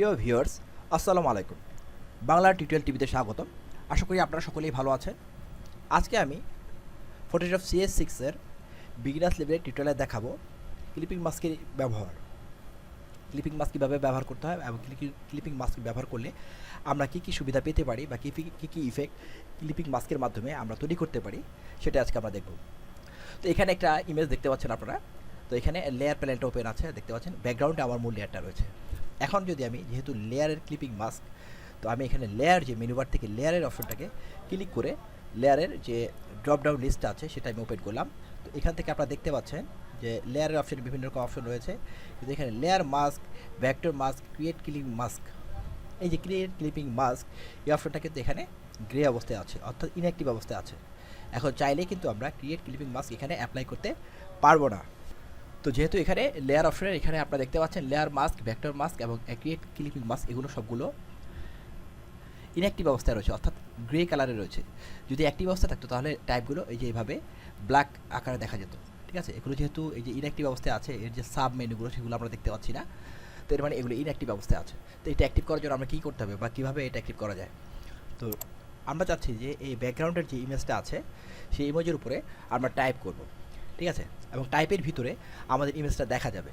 প্রিয় ভিউয়ার্স, আসসালামু আলাইকুম। বাংলা টিউটোরিয়াল টিভিতে স্বাগতম। আশা করি আপনারা সকলেই ভালো আছেন। আজকে আমি ফটোশপ সিএস সিক্সের বিগিনার্স লেভেলের টিউটোরিয়ালে দেখাবো ক্লিপিং মাস্কের ব্যবহার। ক্লিপিং মাস্ক কীভাবে ব্যবহার করতে হয় এবং ক্লিপিং মাস্ক ব্যবহার করলে আমরা কী কী সুবিধা পেতে পারি বা কী কী কী ইফেক্ট ক্লিপিং মাস্কের মাধ্যমে আমরা তৈরি করতে পারি, সেটা আজকে আমরা দেখব। তো এখানে একটা ইমেজ দেখতে পাচ্ছেন আপনারা। তো এখানে লেয়ার প্যানেলটা ওপেন আছে, দেখতে পাচ্ছেন। ব্যাকগ্রাউন্ডে আমার মূল লেয়ারটা রয়েছে। এখন যদি আমি যেহেতু লেয়ারের ক্লিপিং মাস্ক তো আমি এখানে লেয়ার যে মেনুবার থেকে লেয়ারের অপশনটাকে ক্লিক করে লেয়ারের যে ড্রপ ডাউন লিস্টটা আছে, সেটা আমি ওপেন করলাম। তো এখান থেকে আপনারা দেখতে পাচ্ছেন যে লেয়ারের অপশনে বিভিন্ন রকম অপশন রয়েছে। কিন্তু এখানে layer mask vector mask create clipping mask এই যে ক্রিয়েট ক্লিপিং মাস্ক এই অপশনটা কিন্তু এখানে গ্রে অবস্থায় আছে, অর্থাৎ ইনঅ্যাক্টিভ অবস্থায় আছে। এখন চাইলে কিন্তু আমরা ক্রিয়েট ক্লিপিং মাস্ক এখানে অ্যাপ্লাই করতে পারব না। তো যেহেতু এখানে লেয়ার অপশনের এখানে আপনারা দেখতে পাচ্ছেন লেয়ার মাস্ক ভেক্টর মাস্ক এবং ক্রিয়েট ক্লিপিং মাস্ক এগুলো সবগুলো ইনঅ্যাক্টিভ অবস্থায় রয়েছে, অর্থাৎ গ্রে কালারে রয়েছে। যদি অ্যাক্টিভ অবস্থা থাকতো তাহলে টাইপগুলো এই যে এইভাবে ব্ল্যাক আকারে দেখা যেত, ঠিক আছে? এগুলো যেহেতু এই যে ইনঅ্যাক্টিভ অবস্থায় আছে, এর যে সাব মেনুগুলো সেগুলো আমরা দেখতে পাচ্ছি না, তো এর মানে এগুলো ইনঅ্যাক্টিভ অবস্থায় আছে। তো এটা অ্যাক্টিভ করার জন্য আমরা কী করতে হবে বা কীভাবে এটা অ্যাক্টিভ করা যায়? তো আমরা চাচ্ছি যে এই ব্যাকগ্রাউন্ডের যে ইমেজটা আছে, সেই ইমেজের উপরে আমরা টাইপ করব। ঠিক আছে? এবং টাইপের ভিতরে আমাদের ইমেজটা দেখা যাবে।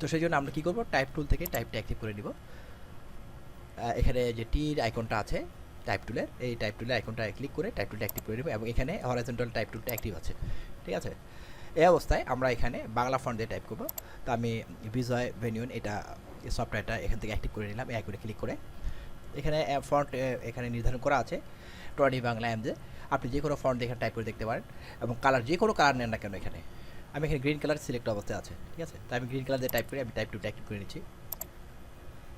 তো সেই জন্য আমরা কী করব? টাইপ টুল থেকে টাইপটা অ্যাক্টিভ করে নিব। এখানে যে টির আইকনটা আছে টাইপ টুলের এই টাইপ টুলের আইকনটা ক্লিক করে টাইপ টুলটা অ্যাক্টিভ করে নেব এবং এখানে হরাইজন্টাল টাইপ টুলটা অ্যাক্টিভ আছে। ঠিক আছে? এই অবস্থায় আমরা এখানে বাংলা ফন্ট দিয়ে টাইপ করব। তো আমি বিজয় ভেনিউন এটা সফটওয়্যারটা এখান থেকে অ্যাক্টিভ করে নিলাম এই করে ক্লিক করে। এখানে ফন্ট এখানে নির্ধারণ করা আছে। টনি বাংলা এমজে আপনি যে কোনো ফন্ট এখানে টাইপ করে দেখতে পারেন এবং কালার যে কোনো কালার নেন না কেন এখানে। আমি এখানে গ্রিন কালার সিলেক্ট অবস্থায় আছে, ঠিক আছে? তাই আমি গ্রিন কালার দিয়ে টাইপ করে, আমি টাইপ টু অ্যাক্টিভ করে নিচ্ছি।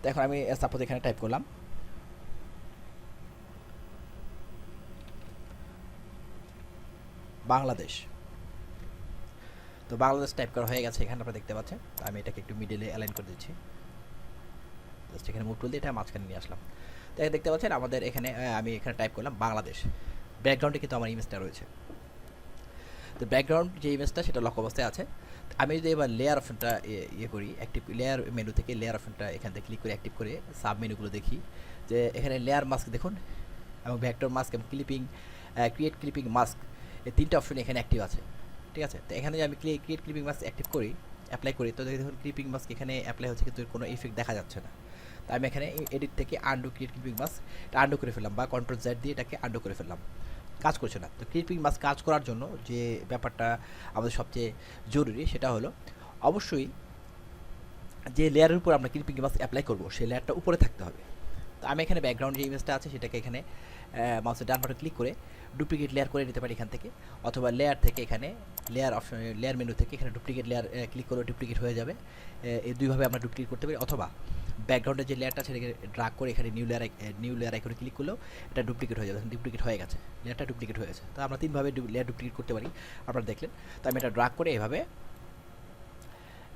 তো এখন আমি সাপোজ এখানে টাইপ করলাম। বাংলাদেশ। তো বাংলাদেশ টাইপ করা হয়ে গেছে এখানে, আপনারা দেখতে পাচ্ছেন। আমি এটাকে একটু মিডিলে অ্যালাইন করে দিচ্ছি। জাস্ট এখানে মুভ টুল দিয়ে এটা মাঝখানে নিয়ে আসলাম। দেখতে পাচ্ছেন আমাদের এখানে আমি এখানে টাইপ করলাম বাংলাদেশ। ব্যাকগ্রাউন্ডে কিন্তু আমার ইমেজটা রয়েছে। তো ব্যাকগ্রাউন্ড যে ইমেজটা সেটা লক অবস্থায় আছে। আমি যদি এবার লেয়ার অপশনটা ইয়ে করি অ্যাক্টিভ লেয়ার মেনু থেকে লেয়ার অপশনটা এখান থেকে ক্লিক করে অ্যাক্টিভ করে সাব মেনুগুলো দেখি। যে এখানে লেয়ার মাস্ক দেখুন, এবং ভ্যাক্টর মাস্ক এবং ক্লিপিং ক্রিয়েট ক্লিপিং মাস্ক এই তিনটা অপশন এখানে অ্যাক্টিভ আছে। ঠিক আছে? তো এখানে যদি আমি ক্রিয়েট ক্লিপিং মাস্ক অ্যাক্টিভ করি অ্যাপ্লাই করি, তো দেখুন ক্লিপিং মাস্ক এখানে অ্যাপ্লাই হচ্ছে কিন্তু কোনো ইফেক্ট দেখা যাচ্ছে না। আমি এখানে এডিট থেকে আন্ডু ক্রিয়েট ক্লিপিং মাস্ক এটা আন্ডু করে ফেললাম বা কন্ট্রোল জেড দিয়ে এটাকে আন্ডু করে ফেললাম। কাজ করছে না। তো ক্লিপিং মাস্ক কাজ করার জন্য যে ব্যাপারটা আমাদের সবচেয়ে জরুরি সেটা হলো অবশ্যই যে লেয়ারের উপর আমরা ক্লিপিং মাস্ক অ্যাপ্লাই করব সেই লেয়ারটা উপরে থাকতে হবে। তো আমি এখানে ব্যাকগ্রাউন্ড যে ইমেজটা আছে সেটাকে এখানে মাউসের ডান বাটন ক্লিক করে ডুপ্লিকেট লেয়ার করে নিতে পারি এখান থেকে অথবা লেয়ার থেকে এখানে লেয়ার অপশন লেয়ার মেনু থেকে এখানে ডুপ্লিকেট লেয়ার ক্লিক করলে ডুপ্লিকেট হয়ে যাবে। এই দুইভাবে আমরা ডুপ্লিকেট করতে পারি, অথবা ব্যাকগ্রাউন্ডের যে লেয়ারটা সেটাকে ড্রাগ করে এখানে নিউ লেয়ার নিউ লেয়ার আইকনে ক্লিক করলেও এটা ডুপ্লিকেট হয়ে যাবে ডুপ্লিকেট হয়ে গেছে। লেয়ারটা ডুপ্লিকেট হয়ে গেছে। তো আমরা তিনভাবে লেয়ার ডুপ্লিকেট করতে পারি, আপনারা দেখলেন। তো আমি এটা ড্রাগ করে এভাবে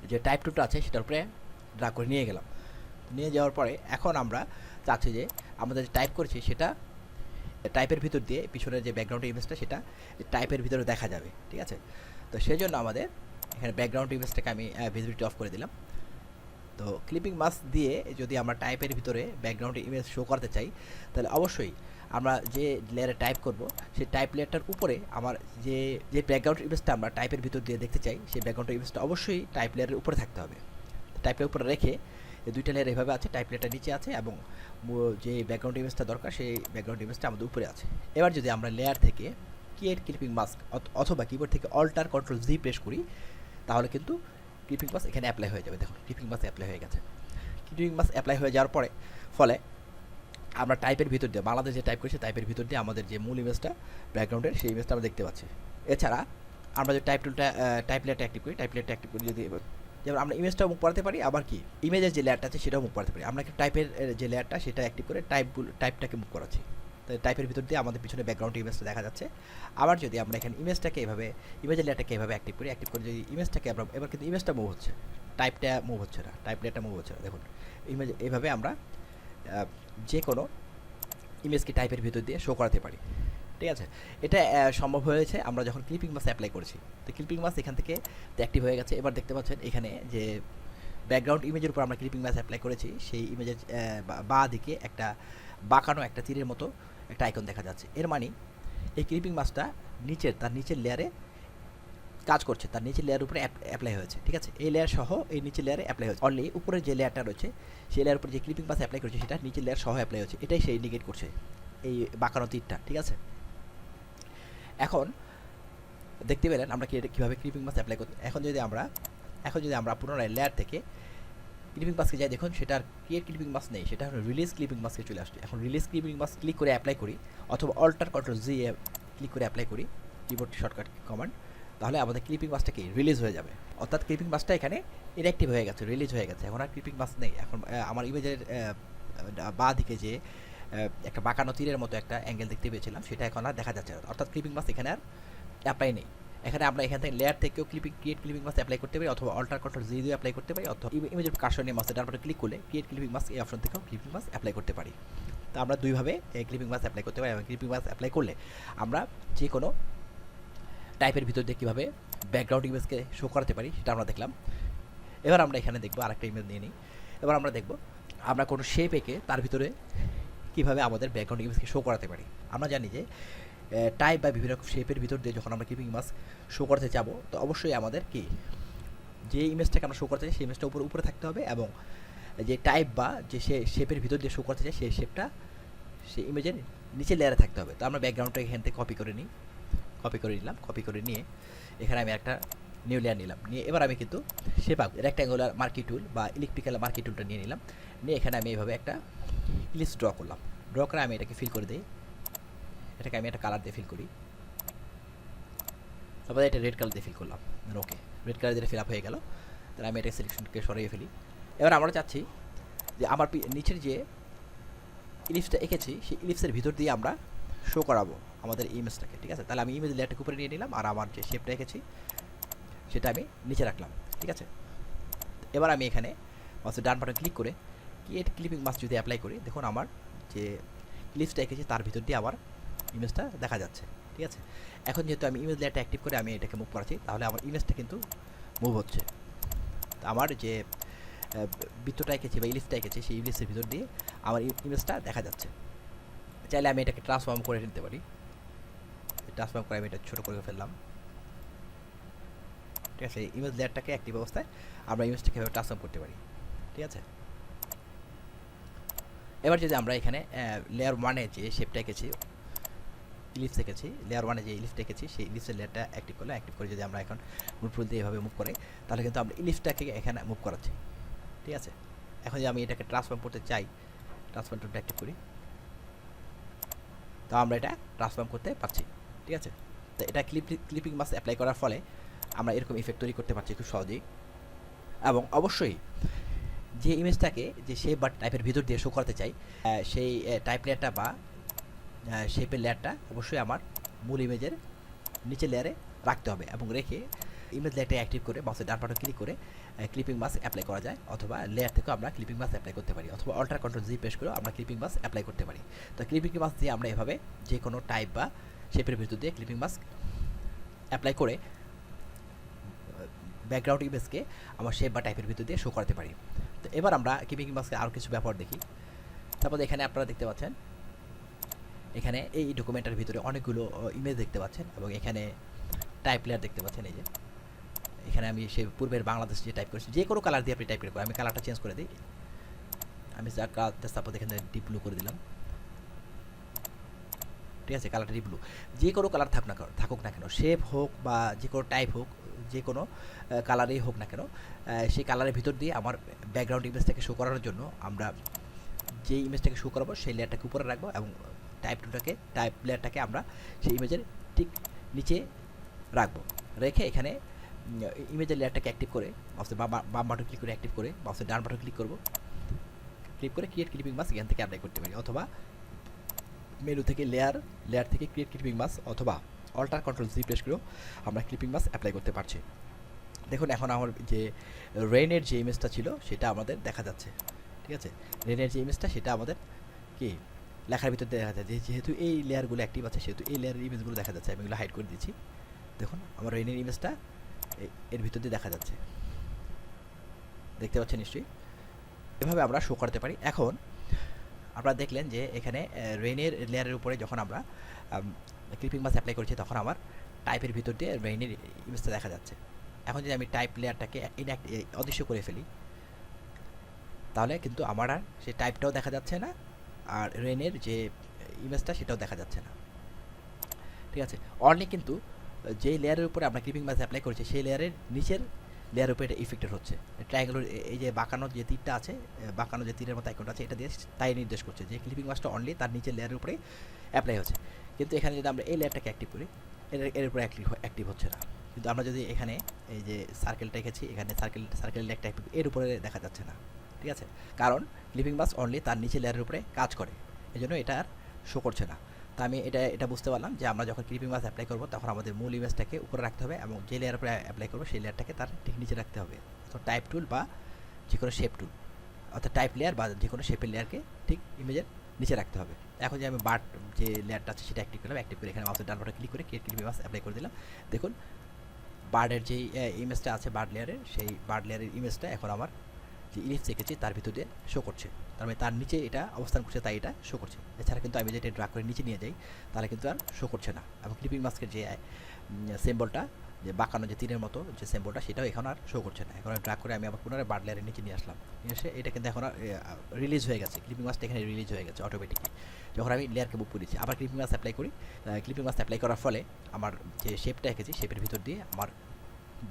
যে টাইপ টুটা আছে, সেটার উপরে ড্রাগ করে নিয়ে গেলাম। নিয়ে যাওয়ার পরে এখন আমরা চাচ্ছি যে আমাদের যে টাইপ করেছি, সেটা টাইপের ভিতর দিয়ে পিছনের যে ব্যাকগ্রাউন্ড ইমেজটা সেটা টাইপের ভিতরে দেখা যাবে, ঠিক আছে? তো সেই জন্য আমাদের এখানে ব্যাকগ্রাউন্ড ইমেজটাকে আমি ভিজিবিলিটি অফ করে দিলাম। তো ক্লিপিং মাস্ক দিয়ে যদি আমরা টাইপের ভিতরে ব্যাকগ্রাউন্ডে ইমেজ শো করতে চাই, তাহলে অবশ্যই আমরা যে লেয়ারে টাইপ করব, সেই টাইপ লেয়ারটার উপরে আমার যে যে ব্যাকগ্রাউন্ড ইমেজটা আমরা টাইপের ভিতর দিয়ে দেখতে চাই, সেই ব্যাকগ্রাউন্ড ইমেজটা অবশ্যই টাইপ লেয়ারের উপরে থাকতে হবে। টাইপের উপরে রেখে এই দুইটা লেয়ার এভাবে আছে টাইপ লেয়ারটা নিচে আছে এবং যে ব্যাকগ্রাউন্ড ইমেজটা দরকার, সেই ব্যাকগ্রাউন্ড ইমেজটা আমাদের উপরে আছে। এবার যদি আমরা লেয়ার থেকে ক্রিয়েট ক্লিপিং মাস্ক অথবা কিবোর্ড থেকে অল্টার কন্ট্রোল জি প্রেস করি, তাহলে কিন্তু ক্লিপিং মাস এখানে অ্যাপ্লাই হয়ে যাবে। দেখুন ক্লিপিং মাস অ্যাপ্লাই হয়ে গেছে। ক্লিপিং মাস অ্যাপ্লাই হয়ে যাওয়ার পরে, ফলে আমরা টাইপের ভিতর দিয়ে, বাংলাদেশ যে টাইপ করেছি টাইপের ভিতর দিয়ে আমাদের যে মূল ইমেজটা ব্যাকগ্রাউন্ডের সেই ইমেজটা আমরা দেখতে পাচ্ছি। এছাড়া আমরা যে টাইপ টুলটা টাইপ লেয়ারটা অ্যাক্টিভ করি টাইপ লেয়ারটা অ্যাক্টিভ করি যদি যেমন আমরা ইমেজটাও মুখ পড়াতে পারি, আবার কি? ইমেজের যে লেয়ারটা আছে সেটাও মুখ পড়াতে পারি। আমরা টাইপের যে লেয়ারটা সেটা অ্যাক্টিভ করে টাইপগুলো টাইপটাকে মুখ করাচ্ছি। টাইপের ভিতর দিয়ে আমাদের পিছনে ব্যাকগ্রাউন্ড ইমেজটা দেখা যাচ্ছে। আবার যদি আমরা এখানে ইমেজটাকে এভাবে ইমেজের লেয়ারটাকে এভাবে অ্যাক্টিভ করি অ্যাক্টিভ করে যদি ইমেজটাকে আমরা, এবার কিন্তু ইমেজটা মুভ হচ্ছে। টাইপটা মুভ হচ্ছে না। টাইপ লেয়ারটা মুভ হচ্ছে না। দেখুন ইমেজ এভাবে আমরা যে কোনো ইমেজকে টাইপের ভিতর দিয়ে শো করাতে পারি। ঠিক আছে? এটা সম্ভব হয়েছে। আমরা যখন ক্লিপিং মাস অ্যাপ্লাই করেছি, তো ক্লিপিং মাস এখান থেকে অ্যাক্টিভ হয়ে গেছে। এবার দেখতে পাচ্ছেন এখানে যে ব্যাকগ্রাউন্ড ইমেজের উপর আমরা ক্লিপিং মাস অ্যাপ্লাই করেছি। সেই ইমেজের বা দিকে একটা বাঁকানো একটা তীরের মতো একটা আইকন দেখা যাচ্ছে। এর মানে এই ক্লিপিং মাসটা নিচের, তার নিচের লেয়ারে কাজ করছে। তার নিচের লেয়ার উপরে অ্যাপ্লাই হয়েছে। ঠিক আছে? এই লেয়ার সহ এই নিচের লেয়ারে অ্যাপ্লাই হয়েছে। অনলি উপরে যে লেয়ারটা রয়েছে, সেই লেয়ার উপরে যে ক্লিপিং পাস অ্যাপ্লাই করেছে, সেটা নিচের লেয়ার সহ অ্যাপ্লাই হয়েছে। এটাই সে ইন্ডিকেট করছে এই বাঁকানো তীরটা। ঠিক আছে? এখন দেখতে পেলেন আমরা কীভাবে ক্রিপিং মাস অ্যাপ্লাই করতে এখন যদি আমরা এখন যদি আমরা পুনরায় লেয়ার থেকে ক্লিপিং মাসকে যাই, দেখুন সেটার ক্রিয়েট ক্লিপিং মাস নেই, সেটা এখন রিলিজ ক্লিপিং মাসকে চলে আসছে। এখন রিলিজ ক্লিপিং মাস ক্লিক করে অ্যাপ্লাই করি, অথবা অল্টার কন্ট্রোল জি ক্লিক করে অ্যাপ্লাই করি কিবোর্ড শর্টকাট কমান্ড তাহলে আমাদের ক্লিপিং মাসটা কি? রিলিজ হয়ে যাবে। অর্থাৎ ক্লিপিং মাসটা এখানে ইনঅ্যাক্টিভ হয়ে গেছে রিলিজ হয়ে গেছে। এখন আর ক্লিপিং মাস নেই। এখন আমার ইমেজের বা দিকে যে একটা বাঁকানো তীরের মতো একটা অ্যাঙ্গেল দেখতে পেয়েছিলাম, সেটা এখন আর দেখা যাচ্ছে না। অর্থাৎ ক্লিপিং মাস এখানে আর অ্যাপ্লাই নেই। এখানে আমরা এখান থেকে লেয়ার থেকেও clipping create clipping mask apply করতে পারি, অথবা অল্টার কন্ট্রোল জি দিয়ে অ্যাপ্লাই করতে পারি, অথবা ইমেজের কার্সর নিয়ে মাসে তারপরে ক্লিক করলে ক্রিয়েট ক্লিপিং মাস এই অপশন থেকেও ক্লিপিং মাস অ্যাপ্লাই করতে পারি। তো আমরা দুইভাবে এই ক্লিপিং মাস অ্যাপ্লাই করতে পারি এবং ক্লিপিং মাস অ্যাপ্লাই করলে আমরা যে কোনো টাইপের ভিতর দিয়ে কীভাবে ব্যাকগ্রাউন্ড ইমেজকে শো করাতে পারি, সেটা আমরা দেখলাম। এবার আমরা এখানে দেখব আরেকটা ইমেজ নিয়ে নিই। এবার আমরা দেখব, আমরা কোনো শেপ এঁকে তার ভিতরে কীভাবে আমাদের ব্যাকগ্রাউন্ড ইমেজকে শো করাতে পারি। আমরা জানি যে টাইপ বা বিভিন্ন শেপের ভিতর দিয়ে যখন আমরা ক্লিপিং মাস শো করতে যাব, তো অবশ্যই আমাদের কি, যে ইমেজটাকে আমরা শো করতে চাই, সেই ইমেজটা উপরে উপরে থাকতে হবে এবং যে টাইপ বা যে সে শেপের ভিতর দিয়ে শো করতে চাই, সেই শেপটা সেই ইমেজের নিচে লেয়ারে থাকতে হবে। তো আমরা ব্যাকগ্রাউন্ডটা এখান থেকে কপি করে নিই কপি করে নিলাম কপি করে নিয়ে এখানে আমি একটা নিউ লেয়ার নিলাম। নিয়ে এবার আমি কিন্তু শেপ আঁকবো। রেক্ট্যাঙ্গুলার মার্কি টুল বা ইলেকট্রিক্যাল মার্কি টুলটা নিয়ে নিলাম। নিয়ে এখানে আমি এইভাবে একটা ইলিশ ড্র করলাম। ড্র করে আমি এটাকে ফিল করে দিই। এটাকে আমি একটা কালার দিয়ে ফিল করি। তারপরে এটা রেড কালার দিয়ে ফিল করলাম। ওকে রেড কালার দিয়ে ফিল আপ হয়ে গেল। তাহলে আমি এটা সিলেকশনকে সরিয়ে ফেলি। এবার আমরা চাচ্ছি যে আমার নিচের যে ইলিপসটা এঁকেছি, সেই ইলিপসের ভিতর দিয়ে আমরা শো করাবো আমাদের ইমেজটাকে ঠিক আছে? তাহলে আমি ইমেজ লেয়ারটাকে উপরে নিয়ে নিলাম আর আমার যে শেপটা এঁকেছি, সেটা আমি নিচে রাখলাম, ঠিক আছে? এবার আমি এখানে মাসে ডান বাটন ক্লিক করে ক্রিয়েট ক্লিপিং মাস যদি অ্যাপ্লাই করি, দেখুন আমার যে ইলিপসটা এঁকেছি, তার ভিতর দিয়ে আমার ইমেজটা দেখা যাচ্ছে, ঠিক আছে? এখন যেহেতু আমি ইমেজ লেয়ারটা অ্যাক্টিভ করে আমি এটাকে মুভ করাচ্ছি, তাহলে আমার ইমেজটা কিন্তু মুভ হচ্ছে। আমার যে বৃত্তটা এঁকেছি বা ইলিপসটা এঁকেছি, সেই ইলিপসের ভিতর দিয়ে আমার ইমেজটা দেখা যাচ্ছে। চাইলে আমি এটাকে ট্রান্সফর্ম করে নিতে পারি। ট্রান্সফর্ম করে আমি এটা ছোটো করে ফেললাম। ঠিক আছে? ইমেজ লেয়ারটাকে অ্যাক্টিভ অবস্থায় আমরা ইমেজটাকে ট্রান্সফর্ম করতে পারি। ঠিক আছে? এবার যদি আমরা এখানে লেয়ার ওয়ানে যে শেপটা এঁকেছি ইলিপস এঁকেছি লেয়ার ওয়ানে যে ইলিপসটা এঁকেছি, সেই ইলিপসের লেয়ারটা অ্যাক্টিভ করলে অ্যাক্টিভ করে যদি আমরা এখন ফুল দিয়ে এভাবে মুভ করে, তাহলে কিন্তু আমরা ইলিপসটাকে এখানে মুভ করাচ্ছি। ঠিক আছে? এখন যদি আমি এটাকে ট্রান্সফর্ম করতে চাই ট্রান্সফর্ম টুলটা অ্যাক্টিভ করি তো আমরা এটা ট্রান্সফর্ম করতে পারছি। ঠিক আছে? তো এটা ক্লিপ ক্লিপিং মাস অ্যাপ্লাই করার ফলে আমরা এরকম ইফেক্ট তৈরি করতে পারছি খুব সহজেই। এবং অবশ্যই যে ইমেজটাকে যে শেপ বা টাইপের ভিতর দিয়ে শো করতে চাই সেই টাইপ লেয়ারটা বা শেপের লেয়ারটা অবশ্যই আমার মূল ইমেজের নিচের লেয়ারে রাখতে হবে এবং রেখে ইমেজ লেয়ারটা অ্যাক্টিভ করে মাসে ডান বাটন ক্লিক করে ক্লিপিং মাস অ্যাপ্লাই করা যায় অথবা লেয়ার থেকেও আমরা ক্লিপিং মাস অ্যাপ্লাই করতে পারি অথবা অল্টার কন্ট্রোল জি প্রেস করেও আমরা ক্লিপিং মাস অ্যাপ্লাই করতে পারি। তো ক্লিপিং মাস দিয়ে আমরা এভাবে যে কোনো টাইপ বা শেপের ভিতর দিয়ে ক্লিপিং মাস অ্যাপ্লাই করে ব্যাকগ্রাউন্ড ইমেজকে আমার শেপ বা টাইপের ভিতর দিয়ে শো করাতে পারি। তো এবার আমরা ক্লিপিং মাসকে আরও কিছু ব্যাপার দেখি। তারপর এখানে আপনারা দেখতে পাচ্ছেন, এখানে এই ডকুমেন্টের ভিতরে অনেকগুলো ইমেজ দেখতে পাচ্ছেন এবং এখানে টাইপ লেয়ার দেখতে পাচ্ছেন এই যে। এখানে আমি সেই পূর্বের বাংলাদেশ যে টাইপ করেছি যে কোনো কালার দিয়ে আপনি টাইপ করে, আমি কালারটা চেঞ্জ করে দিই। আমি যা কালার তারপর এখানে ডিপ ব্লু করে দিলাম। ঠিক আছে কালারটা ডিপ ব্লু যে কোনো কালার থাকুক না থাকুক না কেন শেপ হোক বা যে কোনো টাইপ হোক যে কোনো কালারেই হোক না কেন সেই কালারের ভিতর দিয়ে আমার ব্যাকগ্রাউন্ড ইমেজটাকে শো করানোর জন্য আমরা যে ইমেজটাকে শো করাবো, সেই লেয়ারটাকে উপরে রাখব এবং টাইপ টুটাকে টাইপ লেয়ারটাকে আমরা সেই ইমেজের ঠিক নিচে রাখব। রেখে এখানে ইমেজের লেয়ারটাকে অ্যাক্টিভ করে মাউসের বাম বাটন ক্লিক করে অ্যাক্টিভ করে মাউসের ডান বাটন ক্লিক করব। ক্লিক করে ক্রিয়েট ক্লিপিং মাস এখান থেকে অ্যাপ্লাই করতে পারি। অথবা মেনু থেকে লেয়ার লেয়ার থেকে ক্রিয়েট ক্লিপিং মাস অথবা অল্টার কন্ট্রোল জি প্রেস করেও আমরা ক্লিপিং মাস অ্যাপ্লাই করতে পারছি। দেখুন, এখন আমার যে রেনের যে ইমেজটা ছিল, সেটা আমাদের দেখা যাচ্ছে। ঠিক আছে? রেনের যে ইমেজটা সেটা আমাদের কি? লেখার ভিতর দেখা যাচ্ছে। যেহেতু এই লেয়ারগুলো অ্যাক্টিভ আছে, সেহেতু এই লেয়ারের ইমেজগুলো দেখা যাচ্ছে। আমি এগুলো হাইড করে দিচ্ছি। দেখুন, আমার রেনের ইমেজটা এর ভিতর দিয়ে দেখা যাচ্ছে। দেখতে পাচ্ছেন নিশ্চয়ই? এভাবে আমরা শো করতে পারি। এখন, আপনারা দেখলেন যে এখানে রেনের লেয়ারের উপরে যখন আমরা ক্লিপিং মাস অ্যাপ্লাই করছি তখন আমার টাইপের ভিতর দিয়ে রেইনের ইমেজটা দেখা যাচ্ছে। এখন যদি আমি টাইপ লেয়ারটাকে ইনঅ্যাক্ট অদৃশ্য করে ফেলি, তাহলে কিন্তু আমার আর সেই টাইপটাও দেখা যাচ্ছে না, আর রেনের যে ইমেজটা সেটাও দেখা যাচ্ছে না। ঠিক আছে? অনলি কিন্তু যে লেয়ারের উপরে আমরা ক্লিপিং মাস অ্যাপ্লাই করছি, সেই লেয়ারের নিচের লেয়ারের উপরে এটা ইফেক্টেড হচ্ছে। ট্রায়াঙ্গুলার এই যে বাঁকানো যে তীরটা আছে বাঁকানো যে তীরের মতো আইকনটা আছে, এটা দিয়ে তাই নির্দেশ করছে যে ক্লিপিং মাসটা অনলি তার নিচের লেয়ারের উপরে অ্যাপ্লাই হচ্ছে। কিন্তু এখানে যদি আমরা এই লেয়ারটাকে অ্যাক্টিভ করি, এর এর উপরে অ্যাক্টিভ হচ্ছে না। কিন্তু আমরা যদি এখানে এই যে সার্কেলটা রেখেছি এখানে সার্কেল সার্কেল একটা এর উপরে দেখা যাচ্ছে না। ঠিক আছে? কারণ ক্লিপিং মাস অনলি তার নিচে লেয়ারের উপরে কাজ করে। এই জন্য এটা আর শো করছে না। তো আমি এটা এটা বুঝতে পারলাম যে আমরা যখন ক্লিপিং মাস অ্যাপ্লাই করব, তখন আমাদের মূল ইমেজটাকে উপরে রাখতে হবে এবং যে লেয়ার উপরে অ্যাপ্লাই করব, সেই লেয়ারটাকে তার ঠিক নিচে রাখতে হবে। তো টাইপ টুল বা যে কোনো শেপ টুল অর্থাৎ টাইপ লেয়ার বা যে কোনো শেপের লেয়ারকে ঠিক ইমেজের নিচে রাখতে হবে। এখন যে আমি বার্ড যে লেয়ারটা আছে সেটা অ্যাক্টিভ করলাম অ্যাক্টিভ করে এখানে মাউসের ডান ক্লিক করে ক্লিপিং মাস অ্যাপ্লাই করে দিলাম। দেখুন বার্ডের যেই ইমেজটা আছে বার্ড লেয়ারের সেই বার্ড লেয়ারের ইমেজটা এখন আমার যে ইলিপস এঁকেছি, তার ভিতর শো করছে। তার মানে তার নিচে এটা অবস্থান করছে, তাই এটা শো করছে। এছাড়া কিন্তু আমি যেটা ড্রাগ করে নিচে নিয়ে যাই তাহলে কিন্তু আর শো করছে না। এবং ক্লিপিং মাস্কের যে সিম্বলটা যে বাঁকানো যে তীরের মতো যে সিম্বলটা সেটাও এখন আর শো করছে না। এখন আর ড্রাগ করে আমি আবার পুনরায় বার্ড লেয়ারের নিচে নিয়ে আসলাম। নিয়ে এসে এটা কিন্তু এখন আর রিলিজ হয়ে গেছে। ক্লিপিং মাস্কটা এখানে রিলিজ হয়ে গেছে অটোমেটিকলি যখন আমি লেয়ারকে বুক করেছি, আবার ক্লিপিং মাস্ক অ্যাপ্লাই করি ক্লিপিং মাস্ক অ্যাপ্লাই করার ফলে আমার যে শেপটা এঁকেছি শেপের ভিতর দিয়ে আমার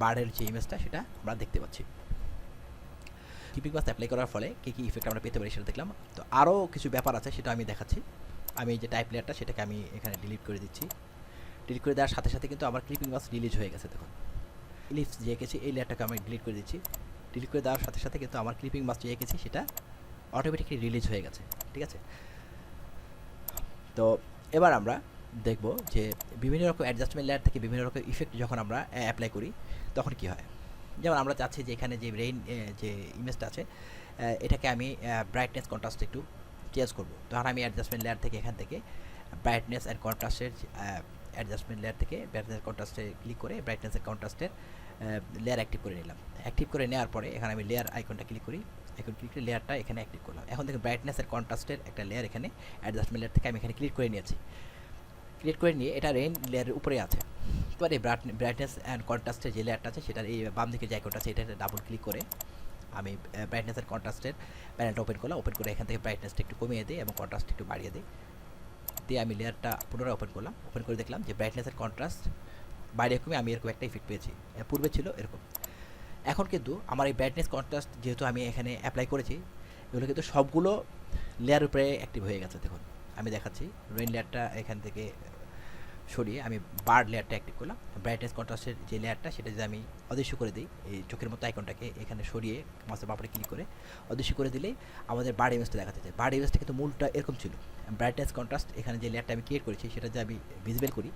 বার্ডের যে ইমেজটা সেটা আমরা দেখতে পাচ্ছি। কিপিং মাস অ্যাপ্লাই করার ফলে কী কী ইফেক্ট আমরা পেতে পারি সেটা দেখলাম। তো আরও কিছু ব্যাপার আছে, সেটা আমি দেখাচ্ছি। আমি যে টাইপ লেয়ারটা সেটাকে আমি এখানে ডিলিট করে দিচ্ছি। ডিলিট করে দেওয়ার সাথে সাথে কিন্তু আমার ক্লিপিং মাস রিলিজ হয়ে গেছে, দেখুন। ইলিপস যে এঁকেছি, এই লেয়ারটাকে আমি ডিলিট করে দিচ্ছি। ডিলিট করে দেওয়ার সাথে সাথে কিন্তু আমার ক্লিপিং মাস যে এঁকেছি, সেটা অটোমেটিকলি রিলিজ হয়ে গেছে, ঠিক আছে? তো এবার আমরা দেখব যে বিভিন্ন রকম অ্যাডজাস্টমেন্ট লেয়ার থেকে বিভিন্ন রকম ইফেক্ট যখন আমরা অ্যাপ্লাই করি, তখন কি হয়? যেমন আমরা চাচ্ছি যে এখানে যে রেইন যে ইমেজটা আছে এটাকে আমি ব্রাইটনেস কন্ট্রাস্ট একটু চেঞ্জ করব। তখন আমি অ্যাডজাস্টমেন্ট লেয়ার থেকে এখান থেকে ব্রাইটনেস অ্যান্ড কন্ট্রাস্টের অ্যাডজাস্টমেন্ট লেয়ার থেকে ব্রাইটনেস কন্ট্রাস্টে ক্লিক করে ব্রাইটনেস অ্যান্ড কন্ট্রাস্টের লেয়ার অ্যাক্টিভ করে নিলাম। অ্যাক্টিভ করে নেওয়ার পরে এখানে আমি লেয়ার আইকনটা ক্লিক করি। এখন ক্লিক করে লেয়ারটা এখানে অ্যাক্টিভ করলাম। এখন দেখুন ব্রাইটনেস অ্যান্ড কন্ট্রাস্টের একটা লেয়ার এখানে অ্যাডজাস্টমেন্ট লেয়ার থেকে আমি এখানে ক্লিক করে নিয়েছি। ক্রিয়েট করে নিয়ে এটা রেইন লেয়ারের উপরে আছে। এবার এই ব্রাইটনেস অ্যান্ড কন্ট্রাস্টের যে লেয়ারটা আছে, সেটার এই বাম দিকে যে আইকনটা আছে এটা ডাবল ক্লিক করে আমি ব্রাইটনেস অ্যান্ড কন্ট্রাস্টের প্যানেলটা ওপেন করলাম। ওপেন করে এখান থেকে ব্রাইটনেসটা একটু কমিয়ে দিই এবং কন্ট্রাস্ট একটু বাড়িয়ে দিই। দিয়ে আমি লেয়ারটা পুনরায় ওপেন করলাম। ওপেন করে দেখলাম যে ব্রাইটনেস অ্যান্ড কন্ট্রাস্ট বাইরে কমে আমি এরকম একটা ইফেক্ট পেয়েছি। পূর্বে ছিল এরকম। এখন কিন্তু আমার এই ব্রাইটনেস কন্ট্রাস্ট যেহেতু আমি এখানে অ্যাপ্লাই করেছি, এগুলো কিন্তু সবগুলো লেয়ার উপরে অ্যাক্টিভ হয়ে গেছে। দেখুন, আমি দেখাচ্ছি। রেইন লেয়ারটা এখান থেকে সরিয়ে আমি বার্ড লেয়ারটা অ্যাক্টিভ করলাম। ব্রাইটনেস কন্ট্রাস্টের যে লেয়ারটা সেটা যদি আমি অদৃশ্য করে দিই, এই চোখের মতো আইকনটাকে এখানে সরিয়ে মাছের বাপড়ে ক্লিক করে অদৃশ্য করে দিলেই আমাদের বার্ড ইমেজটা দেখাতে চাই বার্ড ইমেজটা কিন্তু মূলটা এরকম ছিল। ব্রাইটনেস কন্ট্রাস্ট এখানে যে লেয়ারটা আমি ক্রিয়েট করেছি, সেটা যদি আমি ভিজিবেল করি,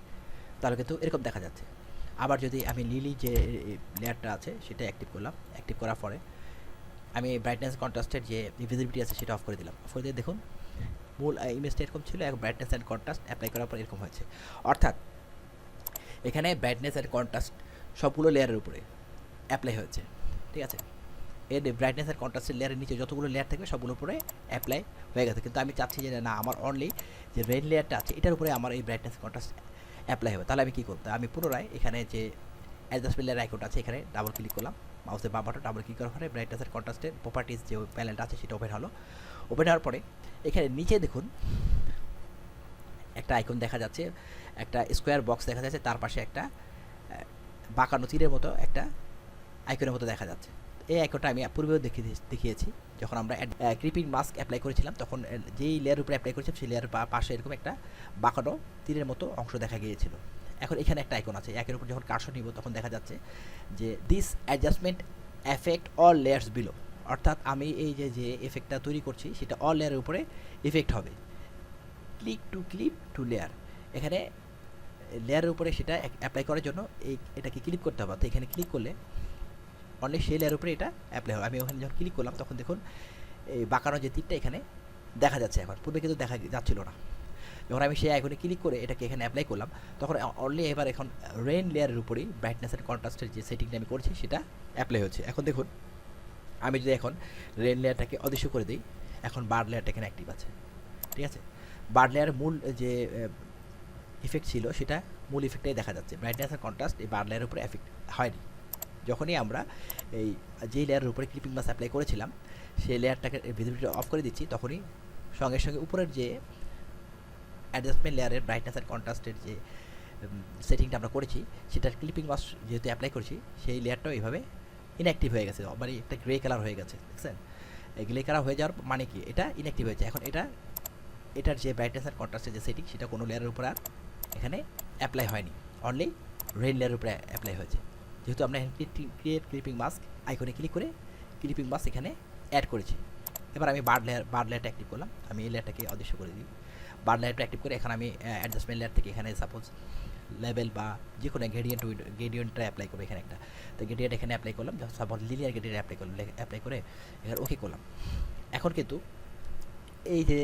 তাহলে কিন্তু এরকম দেখা যাচ্ছে। আবার যদি আমি লিলি যে লেয়ারটা আছে, সেটা অ্যাক্টিভ করলাম অ্যাক্টিভ করার পরে আমি ব্রাইটনেস কন্ট্রাস্টের যে ভিজিবিলিটি আছে, সেটা অফ করে দিলাম। অফ করে দিয়ে দেখুন মূল ইমেজটা এরকম ছিল এবং ব্রাইটনেস অ্যান্ড কন্ট্রাস্ট অ্যাপ্লাই করার পর এরকম হয়েছে। অর্থাৎ, এখানে ব্রাইটনেস অ্যান্ড কন্ট্রাস্ট সবগুলো লেয়ারের উপরে অ্যাপ্লাই হয়েছে। ঠিক আছে? এর ব্রাইটনেস অ্যান্ড কন্ট্রাস্টের লেয়ারের নিচে যতগুলো লেয়ার থাকবে, সবগুলোর উপরে অ্যাপ্লাই হয়ে গেছে। কিন্তু আমি চাচ্ছি যে না আমার অনলি যে রেড লেয়ারটা আছে, এটার উপরে আমার এই ব্রাইটনেস কন্ট্রাস্ট অ্যাপ্লাই হবে। তাহলে আমি কী করতে, আমি পুনরায় এখানে যে অ্যাডজাস্টমেন্ট লেয়ার আইকনটা আছে, এখানে ডাবল ক্লিক করলাম। মাউসের বাম বাটন ডাবল ক্লিক করার পরে ব্রাইটনেস অ্যান্ড কন্ট্রাস্টের প্রপার্টিস যে প্যানেলটা আছে, সেটা ওপেন হলো। ওপেন হওয়ার পরে এখানে নিচে দেখুন, একটা আইকন দেখা যাচ্ছে, একটা স্কোয়ার বক্স দেখা যাচ্ছে, তার পাশে একটা বাঁকানো তীরের মতো একটা আইকনের মতো দেখা যাচ্ছে। এই আইকনটা আমি পূর্বেও দেখিয়ে দেখিয়েছি। যখন আমরা ক্রিপিং মাস্ক অ্যাপ্লাই করেছিলাম, তখন যেই লেয়ার উপরে অ্যাপ্লাই করেছিলাম, সেই লেয়ার পাশে এরকম একটা বাঁকানো তীরের মতো অংশ দেখা গিয়েছিল। এখন এখানে একটা আইকন আছে, একের উপর যখন কার্সর নিব, তখন দেখা যাচ্ছে যে this adjustment effect all layers below অর্থাৎ আমি এই যে যে এফেক্টটা তৈরি করছি, সেটা অল লেয়ারের উপরে এফেক্ট হবে। Click to clip to layer এখানে লেয়ারের উপরে সেটা অ্যাপ্লাই করার জন্য এই, এটাকে ক্লিক করতে হবে। তো এখানে ক্লিক করলে অনলি সেই লেয়ারের উপরে এটা অ্যাপ্লাই হবে। আমি ওখানে যখন ক্লিক করলাম, তখন দেখুন এই বাঁকানো যে তীরটা এখানে দেখা যাচ্ছে এখন পূর্বে কিন্তু দেখা যাচ্ছিল না। যখন আমি সেই আইকনে ক্লিক করে এটাকে এখানে অ্যাপ্লাই করলাম। তখন অনলি এবার এখন রেন লেয়ারের উপরেই ব্রাইটনেস অ্যান্ড কন্ট্রাস্টের যে সেটিংটা আমি করছি, সেটা অ্যাপ্লাই হচ্ছে। এখন দেখুন আমি যদি এখন রেন লেয়ারটাকে অদৃশ্য করে দিই, এখন বার লেয়ারটা এখানে অ্যাক্টিভ আছে। ঠিক আছে? বার লেয়ারের মূল, যে ইফেক্ট ছিল, সেটা মূল ইফেক্টটাই দেখা যাচ্ছে। ব্রাইটনেস আর কন্ট্রাস্ট এই বার লেয়ারের উপরে এফেক্ট হয়নি। যখনই আমরা এই যেই লেয়ারের উপরে ক্লিপিং মাস অ্যাপ্লাই করেছিলাম, সেই লেয়ারটাকে ভিজিবিলিটি অফ করে দিচ্ছি, তখনই সঙ্গে সঙ্গে উপরের যে অ্যাডজাস্টমেন্ট লেয়ারের ব্রাইটনেস আর কন্ট্রাস্টের যে সেটিংটা আমরা করেছি, সেটার ক্লিপিং মাস যেহেতু অ্যাপ্লাই করেছি, সেই লেয়ারটাও এইভাবে ইনঅ্যাক্টিভ হয়ে গেছে মানে একটা গ্রে কালার হয়ে গেছে, দেখছেন? এই গ্রে কালার হয়ে যাওয়ার মানে কি? এটা ইনঅ্যাক্টিভ হয়েছে। এখন এটা, এটার যে ব্রাইটনেস আর কন্ট্রাস্টের যে সেটিং সেটা কোনো লেয়ারের উপর আর এখানে অ্যাপ্লাই হয়নি। অনলি রেন লেয়ারের উপরে অ্যাপ্লাই হয়েছে। যেহেতু আমরা ক্রিয়েট ক্লিপিং মাস্ক আইকনে ক্লিক করে ক্লিপিং মাস্ক এখানে অ্যাড করেছি। এবার আমি বার্ড লেয়ার বার্ড লেয়ারটা অ্যাক্টিভ করলাম। আমি এই লেয়ারটাকে অদৃশ্য করে দিই। বার্ড লেয়ারটা অ্যাক্টিভ করে এখন আমি অ্যাডজাস্টমেন্ট লেয়ার থেকে এখানে সাপোজ লেভেল বা যে কোনো গ্রেডিয়েন্ট গ্রেডিয়েন্টটা অ্যাপ্লাই করব এখানে একটা। তো গ্রেডিয়েন্ট এখানে অ্যাপ্লাই করলাম সাপোজ লিনিয়ার গ্রেডিয়েন্ট অ্যাপ্লাই করলাম অ্যাপ্লাই করে এখানে ওকে করলাম। এখন কিন্তু এই যে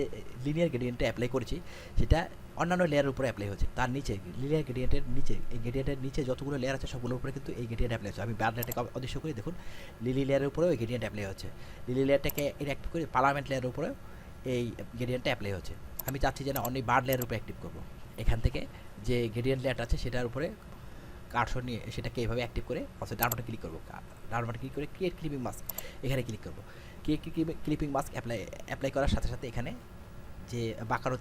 লিনিয়ার গ্রেডিয়েন্টটা অ্যাপ্লাই করেছি, সেটা অন্যান্য লেয়ারের উপরে অ্যাপ্লাই হচ্ছে তার নিচে লিনিয়ার গ্রেডিয়েন্টের নিচে, এই গ্রেডিয়েন্টের নিচে যতগুলো লেয়ার আছে, সবগুলোর উপরে কিন্তু এই গ্রেডিয়েন্ট অ্যাপ্লাই হচ্ছে আমি ব্যাড লেয়ারটাকে অদৃশ্য করে দেখুন লিলি লেয়ারের উপরেও এই গ্রেডিয়েন্ট অ্যাপ্লাই হচ্ছে লিলি লেয়ারটাকে ইনঅ্যাক্টিভ করে পার্লামেন্ট লেয়ারের উপরেও এই গ্রেডিয়েন্টটা অ্যাপ্লাই হচ্ছে আমি চাচ্ছি যে না বার্ড লেয়ারের উপরে অ্যাক্টিভ করব। এখান থেকে যে গ্রেডিয়েন্ট লেয়ারটা আছে, সেটার উপরে কার্সর নিয়ে সেটাকে এইভাবে অ্যাক্টিভ করে অর্থাৎ ডাউন ক্লিক করব। ডাউন ক্লিক করে ক্রিয়েট ক্লিপিং মাস্ক এখানে ক্লিক করব। Create clipping mask apply apply করার সাথে সাথে এখানে যে বাঁকানো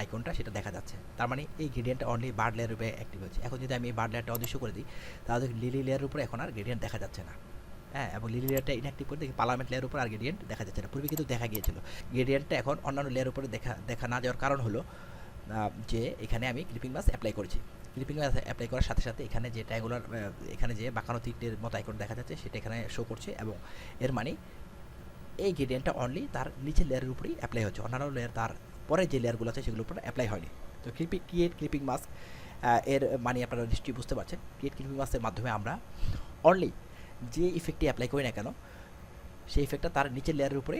আইকনটা সেটা দেখা যাচ্ছে। তার মানে এই গ্রেডিয়েন্টটা অনলি বার্ড লেয়ার উপরে অ্যাক্টিভ হচ্ছে। এখন যদি আমি এই বার্ড লেয়ারটা অদৃশ্য করে দিই, তাহলে লিলি লেয়ারের উপরে এখন আর গ্রেডিয়েন্ট দেখা যাচ্ছে না। হ্যাঁ এবং লিলি লেয়ারটা ইনঅ্যাক্টিভ করে দেখি পার্লামেন্ট লেয়ার উপর আর গ্রেডিয়েন্ট দেখা যাচ্ছে না। পূর্বে কিন্তু দেখা গিয়েছিল। গ্রেডিয়েন্টটা এখন অন্যান্য লেয়ার উপরে দেখা দেখা না যাওয়ার কারণ হলো যে এখানে আমি ক্লিপিং মাস অ্যাপ্লাই করেছি। ক্লিপিং মাস অ্যাপ্লাই করার সাথে সাথে এখানে যে ট্যাগুলার এখানে যে বাঁকানো তীরটের মতো আইকন দেখা যাচ্ছে, সেটা এখানে শো করছে এবং এর মানে এই গ্রেডিয়েন্টটা অনলি তার নিচের লেয়ারের উপরেই অ্যাপ্লাই হচ্ছে। অন্যান্য লেয়ার তার পরে যে লেয়ারগুলো আছে, সেগুলোর উপরে অ্যাপ্লাই হয়নি। তো ক্লিপিং ক্রিয়েট ক্লিপিং মাস্ক এর মানে আপনারা নিশ্চয়ই বুঝতে পারছেন। ক্রিয়েট ক্লিপিং মাস্কের মাধ্যমে আমরা অনলি যে ইফেক্টটি অ্যাপ্লাই করি না কেন, সেই ইফেক্টটা তার নিচের লেয়ারের উপরে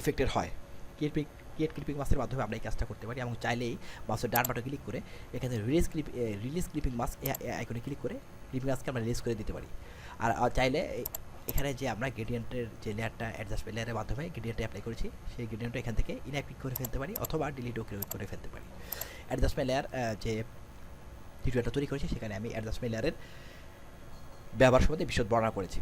ইফেক্টেড হয়। ক্রিয়েট ক্রিয়েট ক্লিপিং মাস্কের মাধ্যমে আমরা এই কাজটা করতে পারি এবং চাইলেই মাউসের ডান বাটন ক্লিক করে এখানে release clip release clipping mask আইকনে ক্লিক করে ক্লিপিং মাস্ককে আমরা রিলিজ করে দিতে পারি। আর চাইলে এখানে যে আমরা গ্রেডিয়েন্টের যে লেয়ারটা অ্যাডজাস্টমেন্ট লেয়ারের মাধ্যমে গ্রেডিয়েন্টটা অ্যাপ্লাই করেছি, সেই গ্রেডিয়েন্টটা এখান থেকে ইনঅ্যাক্টিভ করে ফেলতে পারি অথবা ডিলিটও করে ফেলতে পারি। অ্যাডজাস্টমেন্ট লেয়ার যে টিউটোরিয়ালটা তৈরি করেছি, সেখানে আমি অ্যাডজাস্টমেন্ট লেয়ারের ব্যবহার সম্বন্ধে বিশদ বর্ণনা করেছি।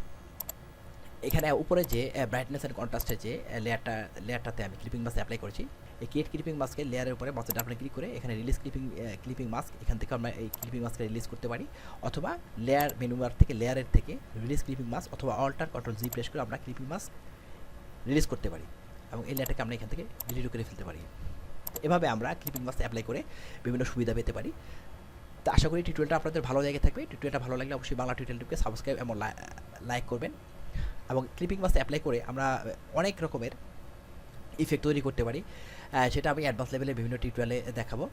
এখানে উপরে যে ব্রাইটনেস অ্যান্ড কন্ট্রাস্টের যে লেয়ারটা লেয়ারটাতে আমি ক্লিপিং মাস্ক অ্যাপ্লাই করেছি। এই ক্রিয়েট ক্লিপিং মাস্কের লেয়ারের উপরে মাস্কের ডাবলে ক্লিক করে এখানে রিলিজ ক্লিপিং ক্লিপিং মাস্ক এখান থেকে আমরা এই ক্লিপিং মাস্কটা রিলিজ করতে পারি। অথবা লেয়ার মেনুবার থেকে লেয়ারের থেকে রিলিজ ক্লিপিং মাস্ক অথবা অল্টার কন্ট্রোল জি প্রেস করে আমরা ক্লিপিং মাস্ক রিলিজ করতে পারি। এবং এই লেয়ারটাকে আমরা এখান থেকে ডিলিট করে ফেলতে পারি। এভাবে আমরা ক্লিপিং মাস্ক অ্যাপ্লাই করে বিভিন্ন সুবিধা পেতে পারি। তো আশা করি টিউটোরিয়ালটা আপনাদের ভালো জায়গায় থাকবে। টিউটোরিয়ালটা ভালো লাগলে অবশ্যই বাংলা টিউটোরিয়ালটিকে সাবস্ক্রাইব এবং লাইক করবেন। এবং ক্লিপিং মাস্ক অ্যাপ্লাই করে আমরা অনেক রকমের ইফেক্ট তৈরি করতে পারি। সেটা আমি অ্যাডভান্স লেভেলে বিভিন্ন টিউটোরিয়ালে দেখাবো।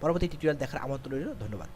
পরবর্তী টিউটোরিয়াল দেখার আমন্ত্রণ রইল। ধন্যবাদ।